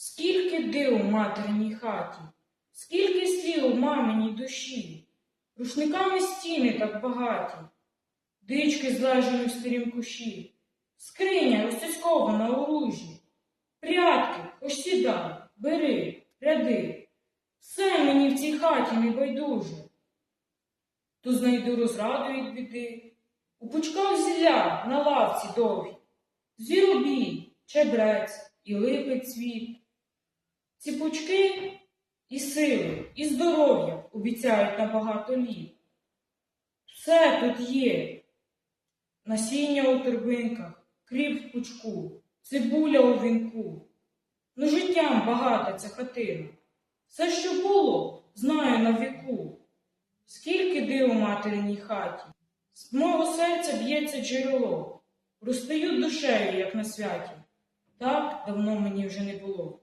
Скільки див у материній хаті, скільки слів у маминій душі, рушниками стіни так багаті, дички злежені в старім кущі, скриня розтискована у ружі, прядки, хоч сідай, бери, ряди, все мені в цій хаті не байдуже. То знайду розраду від біди, у пучках зілля на лавці довгій, звіробій, чебрець і липи цвіт. Ці пучки і сили, і здоров'я обіцяють на багато літ. Все тут є. Насіння у торбинках, кріп в пучку, цибуля у вінку. Ну, життям багата ця хатина. Все, що було, знаю на віку. Скільки див у материній хаті, з мого серця б'ється джерело, розстаю душею, як на святі. Так давно мені вже не було.